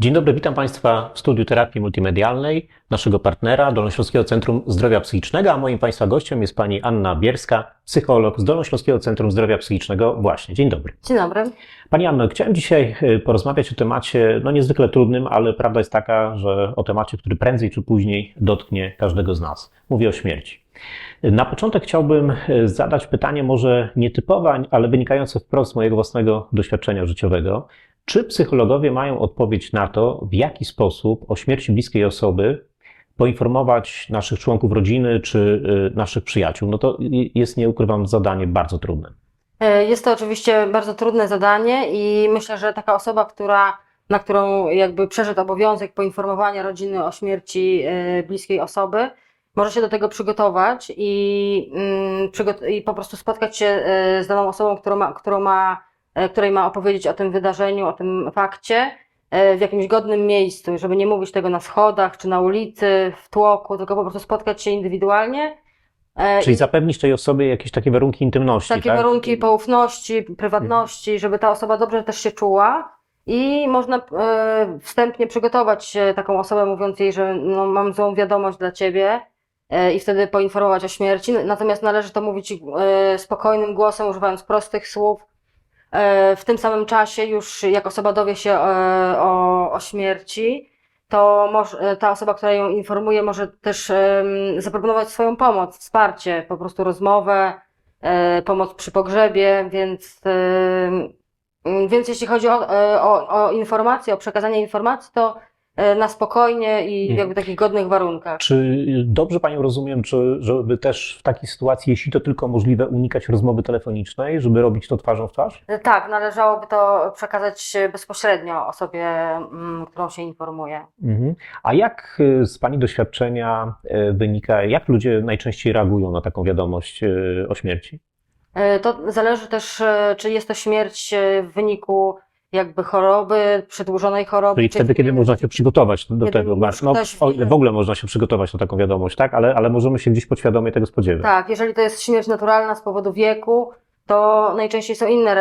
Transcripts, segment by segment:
Dzień dobry, witam Państwa w studiu terapii multimedialnej naszego partnera Dolnośląskiego Centrum Zdrowia Psychicznego, a moim Państwa gościem jest Pani Anna Bierska, psycholog z Dolnośląskiego Centrum Zdrowia Psychicznego. Właśnie, dzień dobry. Dzień dobry. Pani Anno, chciałem dzisiaj y, porozmawiać o temacie, no niezwykle trudnym, ale prawda jest taka, że o temacie, który prędzej czy później dotknie każdego z nas. Mówię o śmierci. Na początek chciałbym y, zadać pytanie może nietypowe, ale wynikające wprost z mojego własnego doświadczenia życiowego. Czy psychologowie mają odpowiedź na to, w jaki sposób o śmierci bliskiej osoby poinformować naszych członków rodziny czy y, naszych przyjaciół? No to jest, nie ukrywam, zadanie bardzo trudne. E, Jest to oczywiście bardzo trudne zadanie i myślę, że taka osoba, która, na którą jakby przeszedł obowiązek poinformowania rodziny o śmierci e, bliskiej osoby, może się do tego przygotować i, mm, i po prostu spotkać się e, z daną osobą, którą ma, którą ma, której ma opowiedzieć o tym wydarzeniu, o tym fakcie e, w jakimś godnym miejscu, żeby nie mówić tego na schodach czy na ulicy, w tłoku, tylko po prostu spotkać się indywidualnie. e, Czyli i- zapewnić tej osobie jakieś takie warunki intymności, takie tak? warunki poufności, prywatności, żeby ta osoba dobrze też się czuła. I można e, wstępnie przygotować e, taką osobę, mówiąc jej, że no, mam złą wiadomość dla ciebie e, i wtedy poinformować o śmierci. Natomiast należy to mówić e, spokojnym głosem, używając prostych słów. E, w tym samym czasie, już jak osoba dowie się e, o, o śmierci, to może, ta osoba, która ją informuje, może też zaproponować swoją pomoc, wsparcie, po prostu rozmowę, e, pomoc przy pogrzebie, więc, więc jeśli chodzi o, o, o informacje, o przekazanie informacji, to na spokojnie i w Mhm. jakby takich godnych warunkach. Czy dobrze Panią rozumiem, czy, żeby też w takiej sytuacji, jeśli to tylko możliwe, unikać rozmowy telefonicznej, żeby robić to twarzą w twarz? E, Tak, należałoby to przekazać bezpośrednio osobie, mm, którą się informuje. Mhm. A jak z Pani doświadczenia wynika, jak ludzie najczęściej reagują na taką wiadomość o śmierci? E, To zależy też, e, czy jest to śmierć e, w wyniku jakby choroby, przedłużonej choroby. Czyli czy- wtedy, kiedy można się przygotować do Kiedy tego, no, ktoś o ile wie- w ogóle można się przygotować na taką wiadomość, tak? Ale, ale możemy się gdzieś podświadomie tego spodziewać. Tak, jeżeli to jest śmierć naturalna z powodu wieku, to najczęściej są inne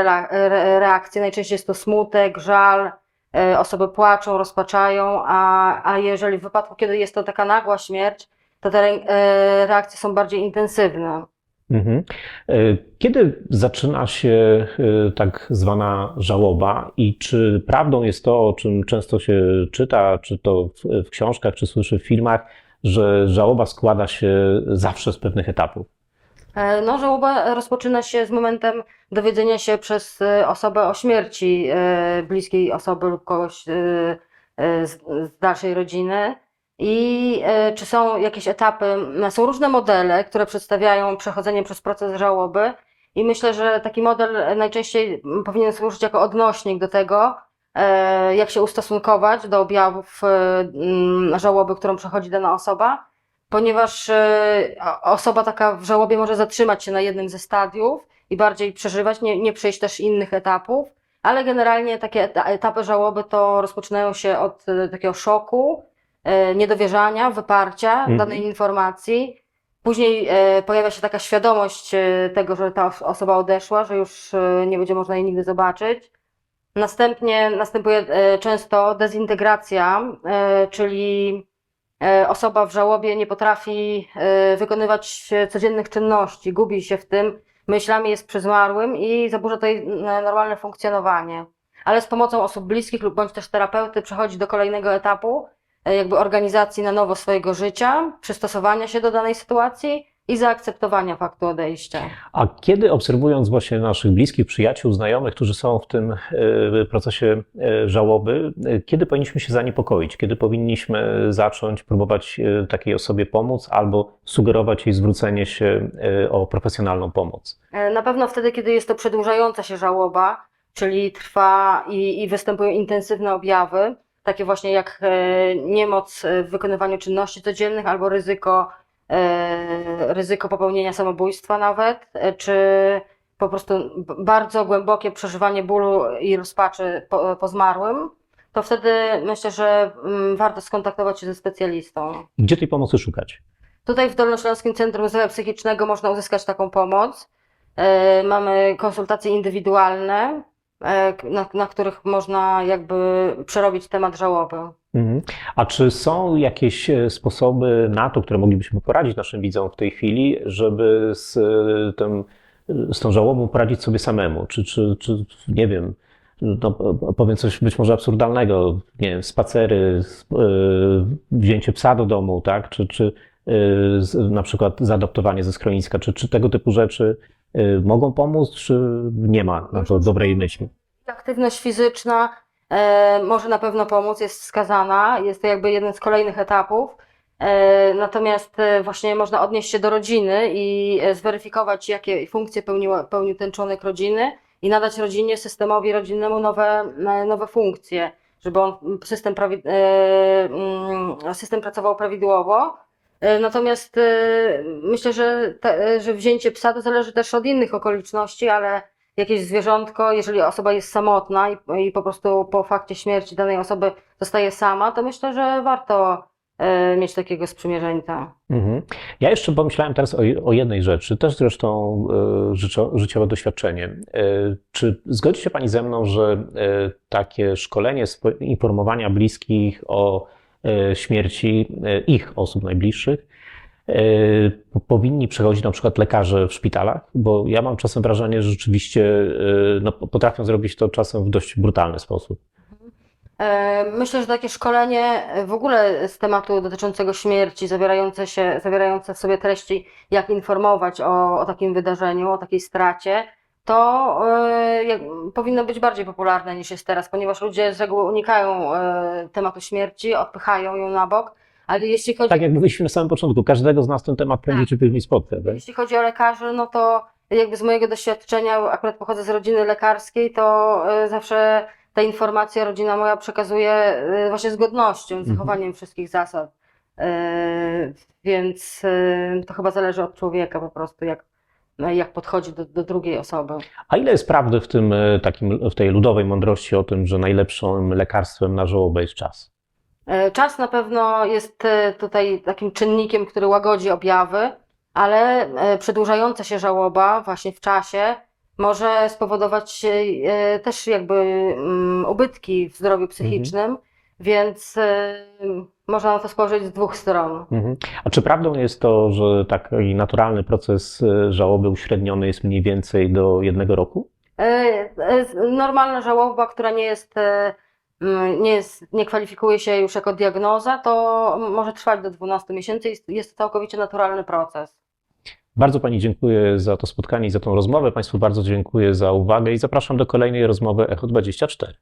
reakcje. Najczęściej jest to smutek, żal, e, osoby płaczą, rozpaczają, a, a jeżeli w wypadku, kiedy jest to taka nagła śmierć, to te e, reakcje są bardziej intensywne. Mhm. Y, Kiedy zaczyna się y, tak zwana żałoba i czy prawdą jest to, o czym często się czyta, czy to w, książkach, czy słyszy w filmach, że żałoba składa się zawsze z pewnych etapów? E, No, żałoba rozpoczyna się z momentem dowiedzenia się przez e, osobę o śmierci e, bliskiej osoby lub kogoś e, e, z dalszej rodziny. I e, czy są jakieś etapy, są różne modele, które przedstawiają przechodzenie przez proces żałoby. I myślę, że taki model najczęściej powinien służyć jako odnośnik do tego, e, jak się ustosunkować do objawów e, żałoby, którą przechodzi dana osoba ponieważ osoba taka w żałobie może zatrzymać się na jednym ze stadiów i bardziej przeżywać, nie, nie przejść też innych etapów, ale generalnie takie eta- etapy żałoby to rozpoczynają się od takiego szoku, niedowierzania, wyparcia Mhm. danej informacji. Później e, pojawia się taka świadomość e, tego, że ta os- osoba odeszła, że już e, nie będzie można jej nigdy zobaczyć. Następnie następuje e, często dezintegracja, e, czyli e, osoba w żałobie nie potrafi e, wykonywać codziennych czynności, gubi się w tym, myślami jest przy zmarłym i zaburza to jej e, normalne funkcjonowanie. Ale z pomocą osób bliskich lub bądź też terapeuty przechodzi do kolejnego etapu, e, jakby organizacji na nowo swojego życia, przystosowania się do danej sytuacji i zaakceptowania faktu odejścia. A kiedy obserwując właśnie naszych bliskich, przyjaciół, znajomych, którzy są w tym e, procesie e, żałoby, e, kiedy powinniśmy się zaniepokoić? Kiedy powinniśmy zacząć próbować e, takiej osobie pomóc albo sugerować jej zwrócenie się e, o profesjonalną pomoc? E, Na pewno wtedy, kiedy jest to przedłużająca się żałoba, czyli trwa i, i występują intensywne objawy, takie właśnie jak e, niemoc w wykonywaniu czynności codziennych albo ryzyko, e, ryzyko popełnienia samobójstwa nawet, e, czy po prostu bardzo głębokie przeżywanie bólu i rozpaczy po, po zmarłym, to wtedy myślę, że mm, warto skontaktować się ze specjalistą. Gdzie tej pomocy szukać? Tutaj w Dolnośląskim Centrum Zdrowia Psychicznego można uzyskać taką pomoc. E, Mamy konsultacje indywidualne e, na, na których można jakby przerobić temat żałoby. Mhm. A czy są jakieś e, sposoby na to, które moglibyśmy poradzić naszym widzom w tej chwili, żeby z, e, tym, z tą żałobą poradzić sobie samemu? Czy, czy, czy nie wiem, no, powiem coś być może absurdalnego, nie wiem, spacery, e, wzięcie psa do domu, tak? Czy, czy e, na przykład zaadoptowanie ze schroniska, czy, czy tego typu rzeczy e, mogą pomóc, czy nie ma na to dobrej myśli? Aktywność fizyczna e, może na pewno pomóc, jest wskazana, jest to jakby jeden z kolejnych etapów. E, natomiast e, właśnie można odnieść się do rodziny i zweryfikować, jakie funkcje pełniło, pełnił ten członek rodziny i nadać rodzinie, systemowi rodzinnemu nowe, nowe funkcje, żeby on system, system pracował prawidłowo. E, Natomiast e, myślę, że, te, że wzięcie psa to zależy też od innych okoliczności, ale jakieś zwierzątko, jeżeli osoba jest samotna i, i po prostu po fakcie śmierci danej osoby zostaje sama, to myślę, że warto e, mieć takiego sprzymierzeńca. Mhm. Ja jeszcze pomyślałem teraz o, o jednej rzeczy, też zresztą e, życio, życiowe doświadczenie. E, Czy zgodzi się Pani ze mną, że e, takie szkolenie, informowania bliskich o e, śmierci e, ich osób najbliższych e, po- powinni przechodzić na przykład lekarze w szpitalach? Bo ja mam czasem wrażenie, że rzeczywiście e, no, potrafią zrobić to czasem w dość brutalny sposób. E, Myślę, że takie szkolenie e, w ogóle z tematu dotyczącego śmierci, zawierające się, zawierające w sobie treści, jak informować o, o takim wydarzeniu, o takiej stracie, to jak, powinno być bardziej popularne niż jest teraz, ponieważ ludzie z reguły unikają e, tematu śmierci, odpychają ją na bok. Ale jeśli chodzi Tak jak mówiliśmy na samym początku, każdego z nas ten temat prędzej czy później spotka. Tak? Jeśli chodzi o lekarzy, no to jakby z mojego doświadczenia, akurat pochodzę z rodziny lekarskiej, to e, zawsze te informacje rodzina moja przekazuje właśnie z godnością, z Mhm. zachowaniem wszystkich zasad. Więc to chyba zależy od człowieka po prostu, jak, jak podchodzi do, do drugiej osoby. A ile jest prawdy w tym e, takim, w tej ludowej mądrości o tym, że najlepszym lekarstwem na żałobę jest czas? E, Czas na pewno jest e, tutaj takim czynnikiem, który łagodzi objawy, ale przedłużająca się żałoba właśnie w czasie może spowodować też jakby mm, ubytki w zdrowiu psychicznym, więc e, można na to spojrzeć z dwóch stron. Mhm. A czy prawdą jest to, że taki naturalny proces e, żałoby uśredniony jest mniej więcej do jednego roku? E, Normalna żałoba, która nie jest, mm, nie jest, nie kwalifikuje się już jako diagnoza, to może trwać do 12 miesięcy. Jest, jest to całkowicie naturalny proces. Bardzo Pani dziękuję za to spotkanie i za tą rozmowę. Państwu bardzo dziękuję za uwagę i zapraszam do kolejnej rozmowy Echo 24.